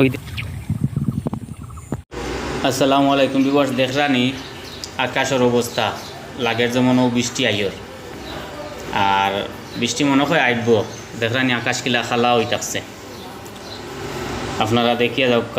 ওই আসসালামু আলাইকুম বিবাস দেখরানি আকাশের অবস্থা, লাগের যেমনও বৃষ্টি আইয়র। আর বৃষ্টি মনে হয় আইব। দেখরানি আকাশ কিলা খালা হই থাকছে আপনারা দেখিয়ে যাওক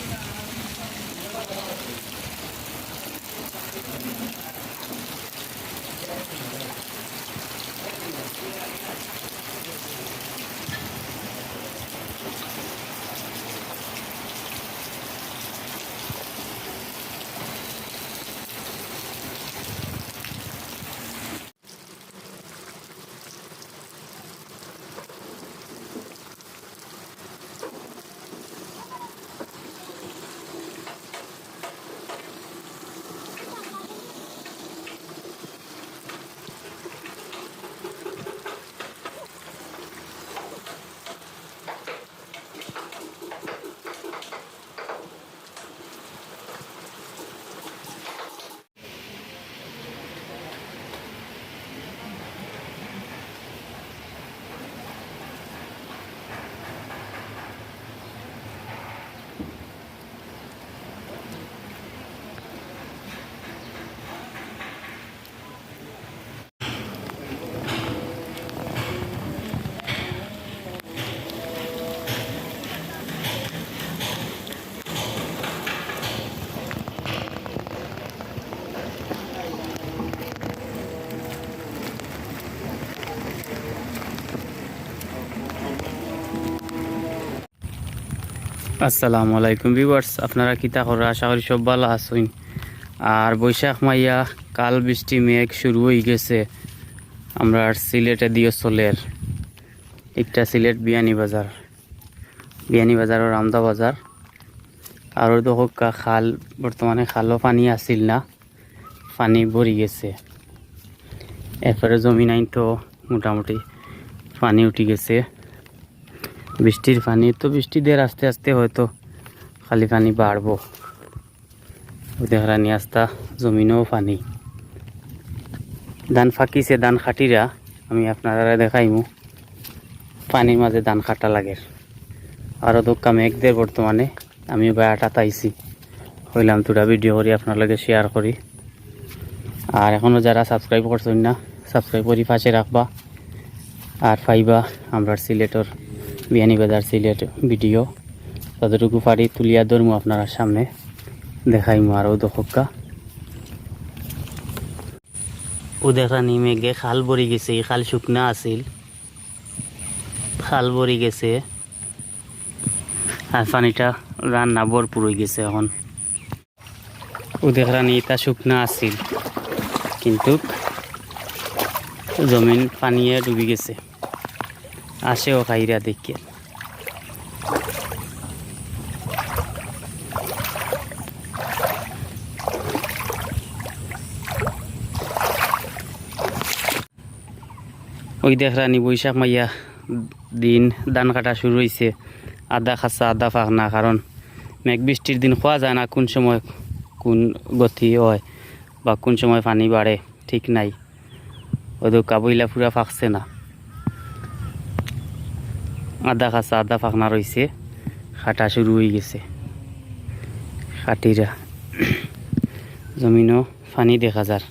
কা ভিডিওটা আসসালামু আলাইকুম ভিউয়ার্স, আপনারা কিতা করা আশা করি সব ভালো আছেন। আর বৈশাখ মাইয়া, কাল বৃষ্টি, মেঘ শুরু হয়ে গেছে। আমরা সিলেটে দিয়ে চলের। একটা সিলেট বিয়ানি বাজার। বিয়ানি বাজার ও রামদা বাজার। আর দোকা খাল, বর্তমানে খালও পানি আসিল না। পানি ভরি গেছে। এরপরে জমিন আইন তো মোটামুটি পানি উঠে গেছে। বৃষ্টির পানি, তো বৃষ্টি দিয়ে আস্তে আস্তে হয়তো খালি পানি বাড়বো। দেখানি আস্তা, জমিনও পানি। ধান ফাঁকিছে, ধান খাটিরা, আমি আপনারা দেখাইমু। পানির মাঝে ধান খাটা লাগে। আরও দোকা মেঘদের বর্তমানে আমি বেড়াটা তাইছি। হইলাম তোরা ভিডিও করি, আপনার লগে শেয়ার করি। আর এখনও যারা সাবস্ক্রাইব করছেন না সাবস্ক্রাইব করি, পাশে রাখবা। আর পাইবা, আমরা সিলেটর বিয়ানীবাজার সিলেট ভিডিও। যতটুকু পারি তুলিয়া ধরমু আপনারা সামনে। দেখাইমু আরও দশকা ও দেখানি মেঘে খাল ভরি গেছে খাল শুকনা আছিল। খাল ভরি গেছে। আর পানিটা রান্না ভরপুর হয়ে গেছে এখন। ও দেখানি এটা শুকনা আছিল, কিন্তু জমিন পানিয়ে ডুবি গেছে। আসেও খাইরা দেখে ওই দেখরানি বৈশাখ মাইয়া দিন ধান কাটা শুরু হয়েছে আদা খাসা, আদা ফাঁকনা কারণ মেঘ বৃষ্টির দিন খোয়া যায় না কোন সময় কোন গতি হয় বা কোন সময় পানি বাড়ে ঠিক নাই। ওদের কাবইলা পুরা ফাঁকছে না। আদা খাসা, আদা ফাঁকনা রয়েছে খাটা শুরু হয়ে গেছে। খাটিরা জমিনও পানি দেখা যার